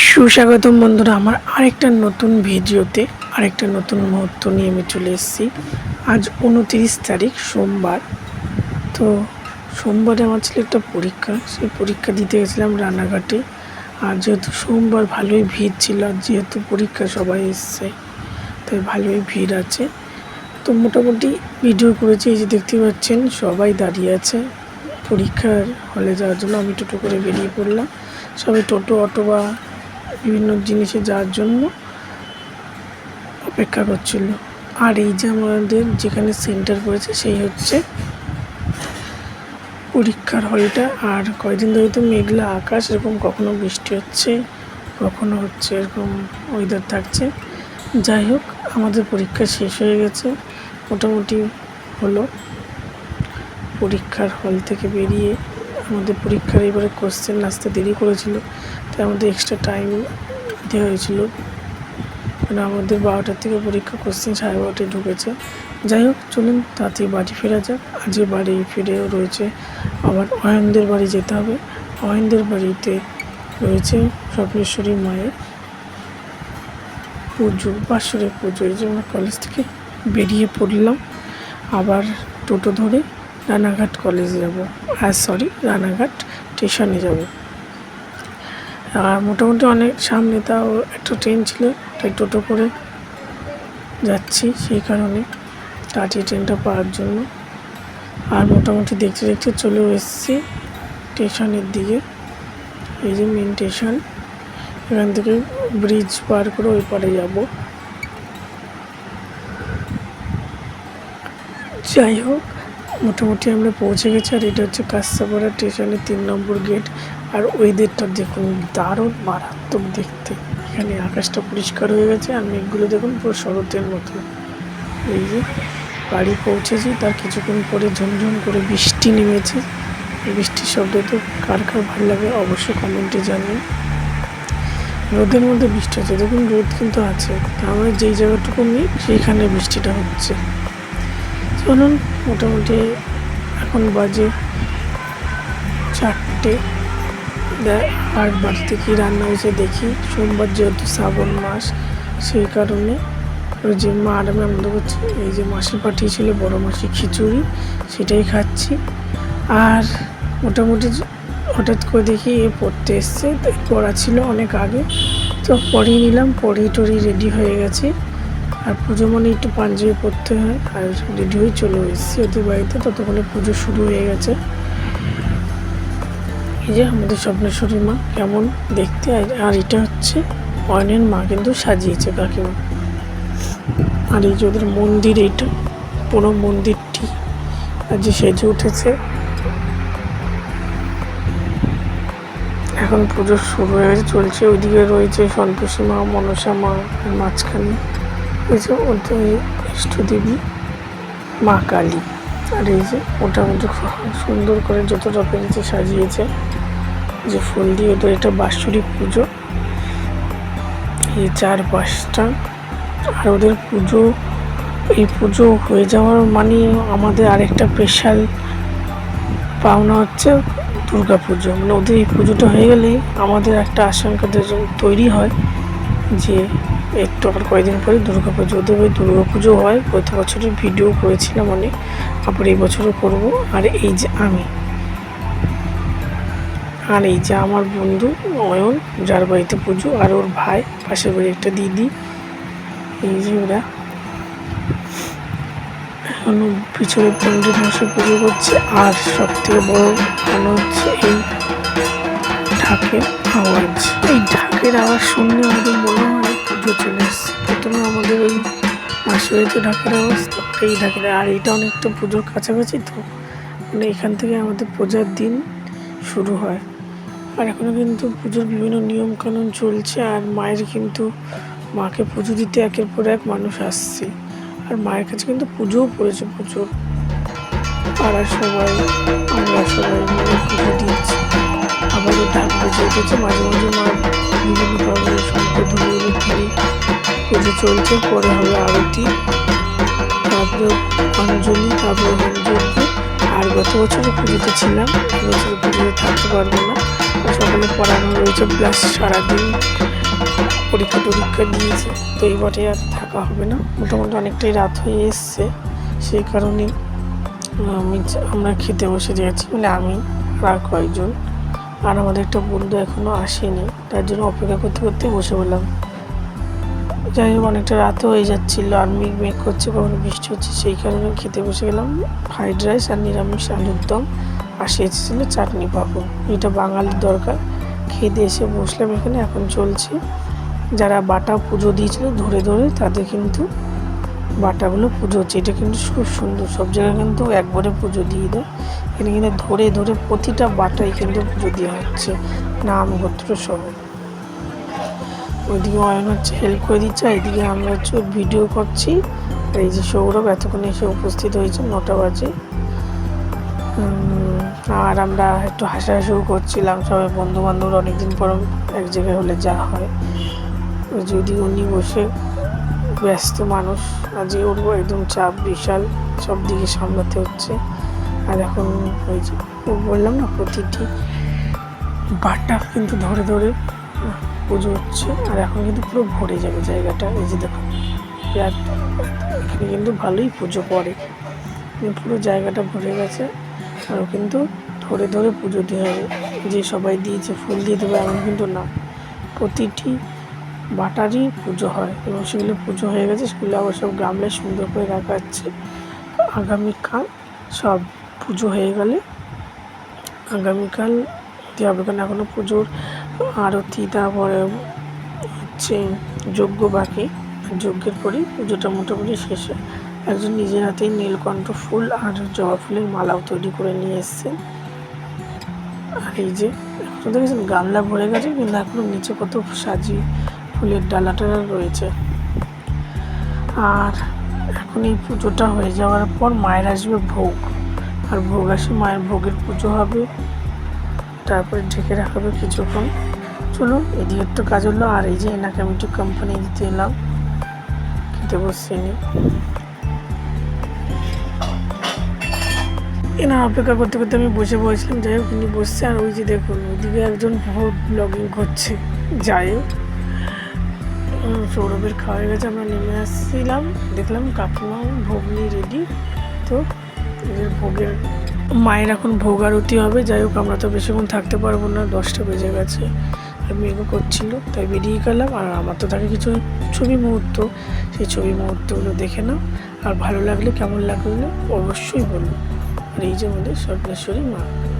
সুস্বাগতম বন্ধুরা, আমার আরেকটা নতুন ভিডিওতে আরেকটা নতুন মুহূর্ত নিয়ে আমি চলে এসেছি। আজ উনতিরিশ তারিখ, সোমবার। তো সোমবারে আমার ছিল একটা পরীক্ষা, সেই পরীক্ষা দিতে গেছিলাম রানাঘাটে। আর যেহেতু সোমবার ভালোই ভিড় ছিল, আর যেহেতু পরীক্ষা সবাই এসছে, তাই ভালোই ভিড় আছে। তো মোটামুটি ভিডিও করেছি, এই যে দেখতে পাচ্ছেন, সবাই দাঁড়িয়ে আছে। পরীক্ষার হলে যাওয়ার জন্য আমি টোটো করে বেরিয়ে পড়লাম। সবাই টোটো, অটো বা বিভিন্ন জিনিসে যাওয়ার জন্য অপেক্ষা করছিল। আর এই যে আমাদের যেখানে সেন্টার পড়েছে, সেই হচ্ছে পরীক্ষার হলটা। আর কয়দিন ধরে তো মেঘলা আকাশ, এরকম কখনো বৃষ্টি হচ্ছে, কখনো হচ্ছে এরকম ওয়েদার থাকছে। যাই হোক, আমাদের পরীক্ষা শেষ হয়ে গেছে। মোটামুটি হলো পরীক্ষার হল থেকে বেরিয়ে আমাদের পরীক্ষার এবারে কোশ্চেন আসতে দেরি করেছিল। তাই মধ্যে এক্সট্রা টাইম দেওয়া হয়েছিল। মানে আমাদের বারোটার থেকে পরীক্ষা কোশ্চেন সাড়ে বারোটায় ঢুকেছে। যাই হোক, চলুন তাড়াতাড়ি বাড়ি ফেরা যাক। আজকে বাড়ি ফিরেও রয়েছে আবার অয়নদের বাড়ি যেতে হবে। অয়নদের বাড়িতে রয়েছে স্বপ্নেশ্বরী মায়ের পুজো বাৎসরিক পুজো। এই যে আমরা কলেজ থেকে বেরিয়ে পড়লাম। আবার টোটো ধরে রানাঘাট কলেজে যাব। আর সরি রানাঘাট স্টেশনে যাব। আর মোটামুটি অনেক সামনে তাও একটা ট্রেন ছিল তাই টোটো করে যাচ্ছি সেই কারণে তাড়াতাড়ি ট্রেনটা পাওয়ার জন্য। আর মোটামুটি দেখতে দেখতে চলেও এসেছি স্টেশনের দিকে, এই যে মেন স্টেশন এখান থেকে ব্রিজ পার করে ওই পারে যাব। যাই হোক, মোটামুটি আমরা পৌঁছে গেছি আর এটা হচ্ছে কাস্তাপাড়া স্টেশনের তিন নম্বর গেট আর ওয়েদারটা দেখুন দারুণ মারাত্মক দেখতে। এখানে আকাশটা পরিষ্কার হয়ে গেছে আর মেঘগুলো দেখুন পুরো শরতের মতো। এই যে বাড়ি পৌঁছেছি, তার কিছুক্ষণ পরে ঝমঝম করে বৃষ্টি নেমেছে। বৃষ্টির শব্দ তো কার কার ভালো লাগে অবশ্যই কমেন্টে জানিয়ে রোদের মধ্যে বৃষ্টি হচ্ছে। দেখুন রোদ কিন্তু আছে আমরা যেই জায়গাটুকু নিই, সেইখানে বৃষ্টিটা হচ্ছে। চলুন, মোটামুটি এখন বাজে চারটে। আর বাড়িতে কী রান্না হয়েছে দেখি। সোমবার যেহেতু শ্রাবণ মাস, সেই কারণে ওই যে মা আর আমি আনন্দ করছি, এই যে মাসি পাঠিয়েছিল বড় মাসি খিচুড়ি, সেটাই খাচ্ছি। আর মোটামুটি হঠাৎ করে দেখি এ পড়তে এসছে পড়া ছিল অনেক আগে। তো পড়িয়ে নিলাম, পড়িয়ে টড়িয়ে রেডি হয়ে গেছে। আর পুজো মানে একটু পাঞ্জাবি পরতে হয়, আর রেডি হয়ে চলে এসেছি ওদের বাড়িতে। ততক্ষণে পুজো শুরু হয়ে গেছে। এই যে আমাদের স্বপ্নেশ্বরী মা, কেমন দেখতে? আর- এটা হচ্ছে অয়নের মা কিন্তু সাজিয়েছে কাকিমা। আর এই যে ওদের মন্দির এইটা পুরো মন্দিরটি। আর যে সেজে উঠেছে। এখন পুজো শুরু হয়ে চলছে। ওইদিকে রয়েছে সন্তোষী মা, মনসা মা মাঝখানে এই যে ওদের ইষ্টদেবী মা কালী। আর এই যে ওটা খুব সুন্দর করে যতটা পেরেছে সাজিয়েছে। যে ফুল দিয়ে ওদের এটা বাৎসরিক পুজো। এই চার পাঁচটা। আর ওদের পুজো, এই পুজো হয়ে যাওয়ার মানে আমাদের আরেকটা স্পেশাল পাওনা হচ্ছে দুর্গা পুজো। মানে ওদের এই পুজোটা হয়ে গেলেই আমাদের একটা আশঙ্কা তৈরি হয় যে একটু আবার কয়েকদিন পরে দুর্গা পুজো ওদের ওই দুর্গা পুজো হয়, গত বছরের ভিডিও করেছিলাম অনেক। আবার এই বছরও করব। আর এই যে আমি আর এই যে আমার বন্ধু অয়ন যার বাড়িতে পুজো, আর ওর ভাই, পাশের বাড়ি একটা দিদি। এই যে ওরা। এখনও পিছনে পন্ডিত মাসে পুজো করছে, আর সব থেকে বড় মনে হচ্ছে এই ঢাকের আওয়াজ। এই ঢাকের আওয়াজ শুনলে আমাদের মনে হয় পুজো চলে প্রথমে আমাদের ওই মাসির বাড়িতে ঢাকের আওয়াজ এই ঢাকের আর এইটা অনেকটা পুজোর কাছাকাছি তো মানে এখান থেকে আমাদের পূজার দিন শুরু হয়। আর এখনও কিন্তু পুজোর বিভিন্ন নিয়মকানুন চলছে, আর মায়ের কিন্তু, মাকে পুজো দিতে একের পর এক মানুষ আসছে। আর মায়ের কাছে কিন্তু পুজোও পড়েছে প্রচুর। পাড়ার সবাই, আমরা সবাই মিলে পুজো দিয়েছি আবারও ডাক বেজে মাঝে মাঝে মা বিভিন্ন ধরনের শঙ্খ ধরে পুজো চলছে। পরে হবে আরতি। তারপরে অঞ্জলি, তারপরে যজ্ঞ আর গত বছরে পুজোতে ছিলাম এবছর পুজোতে থাকতে পারব না। সকালে পড়ানো রয়েছে প্লাস সারাদিন পরীক্ষা টরীক্ষা দিয়েছে, তো এই বটে আর থাকা হবে না। মোটামুটি অনেকটাই রাত হয়ে এসছে, সেই কারণে আমি আমরা খেতে বসে যাচ্ছি মানে আমি আর কয়েকজন। আর আমাদের একটা বন্ধু এখনও আসেনি, তার জন্য অপেক্ষা করতে করতে বসে বললাম যাই হোক, অনেকটা রাতও হয়ে যাচ্ছিল, আর মেঘ মেঘ করছে, কখনো বৃষ্টি হচ্ছে, সেই কারণে খেতে বসে গেলাম। ফ্রাইড রাইস আর নিরামিষ আলুর দম, আর সে এসেছিল চাটনি পাপড় এটা বাঙালির দরকার। খেতে এসে বসলাম এখানে, এখন চলছে। যারা বাটা পুজো দিয়েছিল ধরে ধরে, তাদের কিন্তু বাটাগুলো পুজো হচ্ছে। এটা কিন্তু খুব সুন্দর, সব জায়গায় কিন্তু একবারে পুজো দিয়ে দেয়। এখানে কিন্তু ধরে ধরে প্রতিটা বাটাই কিন্তু পুজো দেওয়া হচ্ছে নাম গোত্র সহ। ওইদিকে অয়ন হচ্ছে হেল্প করে দিচ্ছে এদিকে আমরা হচ্ছে ভিডিও করছি। এই যে সৌরভ এতক্ষণ এসে উপস্থিত হয়েছে, নটা বাজে। আর আমরা একটু হাসাহাসিও করছিলাম, সবাই বন্ধু বান্ধব অনেকদিন পর এক জায়গায় হলে যা হয়। যদি উনি বসে ব্যস্ত মানুষ, আজকে ওর একদম চাপ বিশাল, সব দিকে সামলাতে হচ্ছে। আর এখন ওই যে বললাম না, প্রতিটি বারটা কিন্তু ধরে ধরে পুজো হচ্ছে, আর এখন কিন্তু পুরো ভরে যাবে জায়গাটা। এই যে দেখো এখানে কিন্তু ভালোই পুজো পড়ে পুরো জায়গাটা ভরে গেছে, আর কিন্তু ধরে ধরে পুজো দিয়ে হবে। যে সবাই দিয়েছে ফুল দিয়ে দেবে, এমন কিন্তু না। প্রতিটি বাটারই পুজো হয়, এবং সেগুলো পুজো হয়ে গেছে, সেগুলো আবার সব গামলায় সুন্দর করে রাখা হচ্ছে। আগামীকাল সব পুজো হয়ে গেলে, আগামীকাল দেওয়া হবে। কারণ এখনও পুজোর আরতি তারপরে হচ্ছে যজ্ঞ বাকি। যজ্ঞের পরেই পুজোটা মোটামুটি শেষ। হয় একজন নিজের হাতেই নীলকণ্ঠ ফুল আর জবা ফুলের মালাও তৈরি করে নিয়ে এসছেন আর এই যে দেখেছেন, গামলা ভরে গেছে, কিন্তু এখনও নিচে কত সাজি ফুলের ডালা টালা রয়েছে। আর এখন এই পুজোটা হয়ে যাওয়ার পর মায়ের আসবে ভোগ। আর ভোগ আসে মায়ের ভোগের পুজো হবে। তারপরে ঢেকে রাখাবে কিছুক্ষণ। চলুন এদিকে তো কাজ হলো, আর এই যে এনাকে আমি একটু কোম্পানি দিতে এলাম। খেতে বসছি এনা অপেক্ষা করতে করতে আমি বসে বসলাম, যাই হোক উনি বসছে, আর ওই যে দেখুন, ওইদিকে একজন ভোট ব্লগিং করছে। যাই হোক সৌরভের খাওয়া হয়ে গেছে আমরা নেমে আসছিলাম, দেখলাম কাকিমাও ভোগ নিয়ে রেডি তো এদের ভোগের, মায়ের এখন ভোগ আরতি হবে, যাই হোক আমরা তো বেশিক্ষণ থাকতে পারব না, দশটা বেজে গেছে। আর মেঘও করছিল, তাই বেরিয়ে গেলাম। আর আমার তো থাকে কিছু ছবি মুহূর্ত, সেই ছবি মুহূর্তগুলো দেখে নাও। আর ভালো লাগলে, কেমন লাগল, অবশ্যই বলুন আর এই যে আমাদের স্বপ্নেশ্বরী মা।